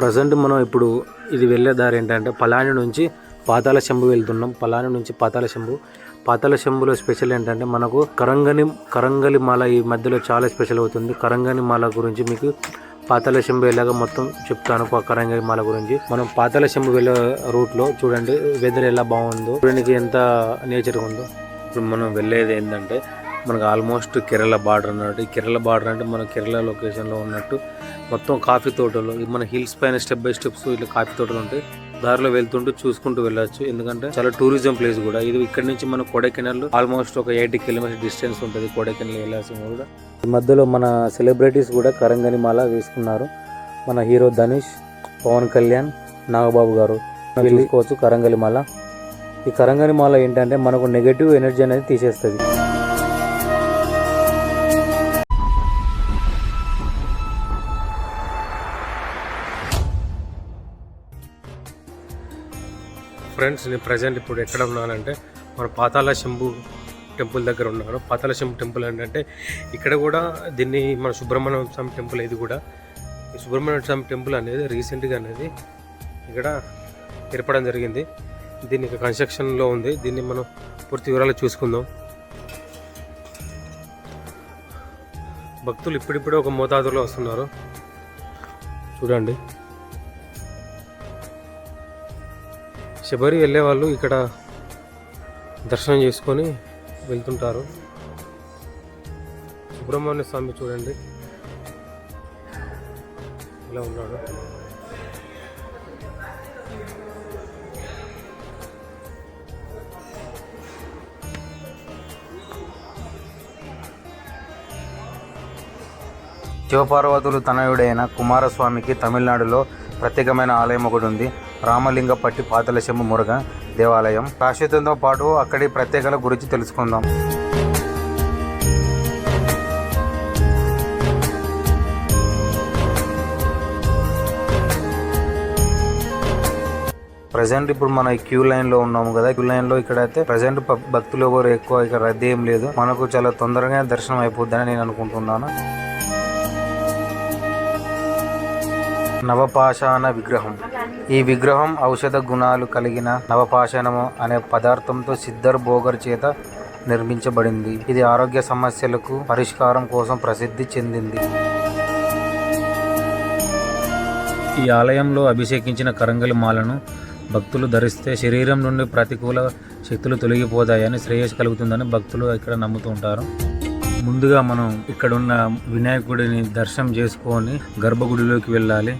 Present మనం ఇప్పుడు ఇది వెళ్ళే దారి ఏంటంటే పలాని నుంచి పాతాల శంభు వెళ్తున్నాం. పలాని నుంచి పాతాల శంభు. పాతాల శంభులో స్పెషల్ ఏంటంటే మనకు కరంగని కరంగలి మాల ఈ మధ్యలో చాలా స్పెషల్ అవుతుంది. కరంగని మాల గురించి మీకు పాతాల శంభు వెళ్ళాక మొత్తం చెప్తాను ఆ కరంగని మాల గురించి. మనం పాతాల శంభు వెళ్ళే రూట్లో చూడండి వెదర్ ఎలా బాగుందో చూడడానికి ఎంత నేచర్ ఉందో. ఇప్పుడు మనం వెళ్ళేది ఏంటంటే మనకు ఆల్మోస్ట్ కేరళ బార్డర్ అన్నట్టు. ఈ కేరళ బార్డర్ అంటే మన కేరళ లొకేషన్లో ఉన్నట్టు మొత్తం కాఫీ తోటలు మన హిల్స్ పైన స్టెప్ బై స్టెప్స్ ఇట్లా కాఫీ తోటలు ఉంటాయి. దారిలో వెళ్తుంటూ చూసుకుంటూ వెళ్ళొచ్చు. ఎందుకంటే చాలా టూరిజం ప్లేస్ కూడా. ఇది ఇక్కడ నుంచి మన కొడైకెనాల్ ఆల్మోస్ట్ ఒక ఎయిటీ కిలోమీటర్ డిస్టెన్స్ ఉంటుంది కొడైకెనాల్ వెళ్ళాల్సిన కూడా. ఈ మధ్యలో మన సెలబ్రిటీస్ కూడా కరంగని మాల వేసుకున్నారు. మన హీరో ధనుష్ పవన్ కళ్యాణ్ నాగబాబు గారు. వెళ్ళుకోవచ్చు కరంగలి మాల. ఈ కరంగని మాల ఏంటంటే మనకు నెగటివ్ ఎనర్జీ అనేది తీసేస్తుంది. ఫ్రెండ్స్ నేను ప్రజెంట్ ఇప్పుడు ఎక్కడ ఉన్నానంటే మన పాతాల శంభు టెంపుల్ దగ్గర ఉన్నాను. పాతాల శంభు టెంపుల్ ఏంటంటే ఇక్కడ కూడా దీన్ని మన సుబ్రహ్మణ్య స్వామి టెంపుల్ ఇది కూడా. ఈ సుబ్రహ్మణ్య స్వామి టెంపుల్ అనేది రీసెంట్గా అనేది ఇక్కడ ఏర్పడడం జరిగింది. దీన్ని కన్స్ట్రక్షన్లో ఉంది. దీన్ని మనం పూర్తి వివరాలు చూసుకుందాం. భక్తులు ఇప్పుడిప్పుడే ఒక మోతాదులో వస్తున్నారు. చూడండి. శబరి వెళ్ళే వాళ్ళు ఇక్కడ దర్శనం చేసుకొని వెళ్తుంటారు. సుబ్రహ్మణ్య స్వామి చూడండి. ఇలా ఉన్నాడు. శివపార్వతులు తనయుడైన కుమారస్వామికి తమిళనాడులో ప్రత్యేకమైన ఆలయం ఒకటి ఉంది. రామలింగపట్టి పాతలశంభు మురుగ దేవాలయం. ప్రాశస్త్యంతో పాటు అక్కడి ప్రత్యేకల గురించి తెలుసుకుందాం. ప్రజెంట్ ఇప్పుడు మన క్యూ లైన్లో ఉన్నాము కదా. క్యూ లైన్లో ఇక్కడ అయితే ప్రజెంట్ భక్తులు ఎవరు ఎక్కువ ఇక్కడ రద్దీ ఏం లేదు. మనకు చాలా తొందరగా దర్శనం అయిపోద్దని నేను అనుకుంటున్నాను. నవపాషాణ విగ్రహం. ఈ విగ్రహం ఔషధ గుణాలు కలిగిన నవపాషాణము అనే పదార్థంతో సిద్ధర్ భోగర్ చేత నిర్మించబడింది. ఇది ఆరోగ్య సమస్యలకు పరిష్కారం కోసం ప్రసిద్ధి చెందింది. ఈ ఆలయంలో అభిషేకించిన కరంగలి మాలను భక్తులు ధరిస్తే శరీరం నుండి ప్రతికూల శక్తులు తొలగిపోతాయని శ్రేయస్సు కలుగుతుందని భక్తులు ఇక్కడ నమ్ముతూ ఉంటారు. ముందుగా మనం ఇక్కడ ఉన్న వినాయకుడిని దర్శనం చేసుకొని గర్భగుడిలోకి వెళ్ళాలి.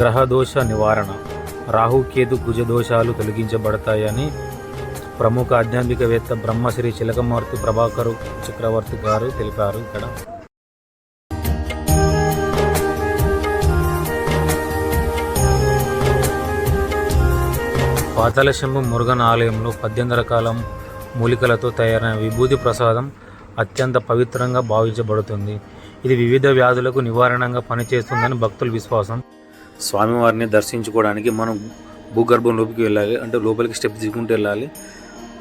గ్రహదోష నివారణ. రాహుకేతు కుజదోషాలు తొలగించబడతాయని ప్రముఖ ఆధ్యాత్మికవేత్త బ్రహ్మశ్రీ చిలకమూర్తి ప్రభాకరు చక్రవర్తి గారు తెలిపారు ఇక్కడ. పాతాళశంభు మురుగన్ ఆలయంలో పద్దెనిమిది రకాల మూలికలతో తయారైన విభూతి ప్రసాదం అత్యంత పవిత్రంగా భావించబడుతుంది. ఇది వివిధ వ్యాధులకు నివారణంగా పనిచేస్తుందని భక్తుల విశ్వాసం. స్వామివారిని దర్శించుకోవడానికి మనం భూగర్భం లోపలికి వెళ్ళాలి అంటే లోపలికి స్టెప్ తీసుకుంటూ వెళ్ళాలి.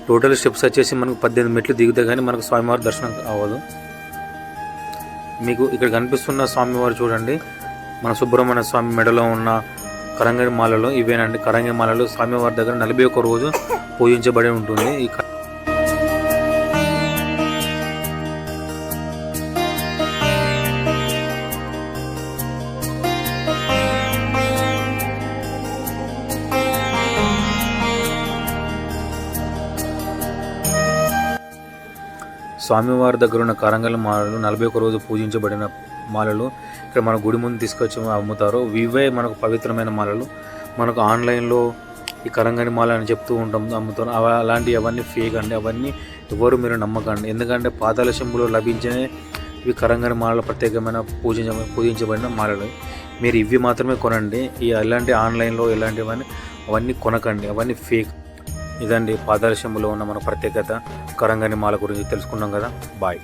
టోటల్ స్టెప్స్ వచ్చేసి మనకు పద్దెనిమిది మెట్లు దిగితే కానీ మనకు స్వామివారి దర్శనం అవ్వదు. మీకు ఇక్కడ కనిపిస్తున్న స్వామివారు చూడండి. మన సుబ్రహ్మణ్య స్వామి మెడలో ఉన్న కరంగిమాలలో ఇవేనండి. కరంగడి స్వామివారి దగ్గర నలభై ఒక్క రోజు పూజించబడి ఉంటుంది. ఈ స్వామివారి దగ్గర ఉన్న కరంగల మాలలు నలభై ఒక్క రోజు పూజించబడిన మాలలు ఇక్కడ మన గుడి ముందు తీసుకొచ్చి అమ్ముతారు. ఇవే మనకు పవిత్రమైన మాలలు. మనకు ఆన్లైన్లో ఈ కరంగని మాల అని చెప్తూ ఉంటాం అమ్ముతారు అలాంటివి అవన్నీ ఫేక్ అండి. అవన్నీ ఎవరు మీరు నమ్మకండి. ఎందుకంటే పాతాల శంభులో లభించే ఇవి కరంగని మాలలు ప్రత్యేకమైన పూజించ పూజించబడిన మాలలు. మీరు ఇవి మాత్రమే కొనండి. ఈ అలాంటి ఆన్లైన్లో ఇలాంటివన్నీ అవన్నీ కొనకండి. అవన్నీ ఫేక్ ఇదండి పాదర్శంలో ఉన్న మన ప్రత్యేకత. కరంగని మాల గురించి తెలుసుకున్నాం కదా. బాయ్.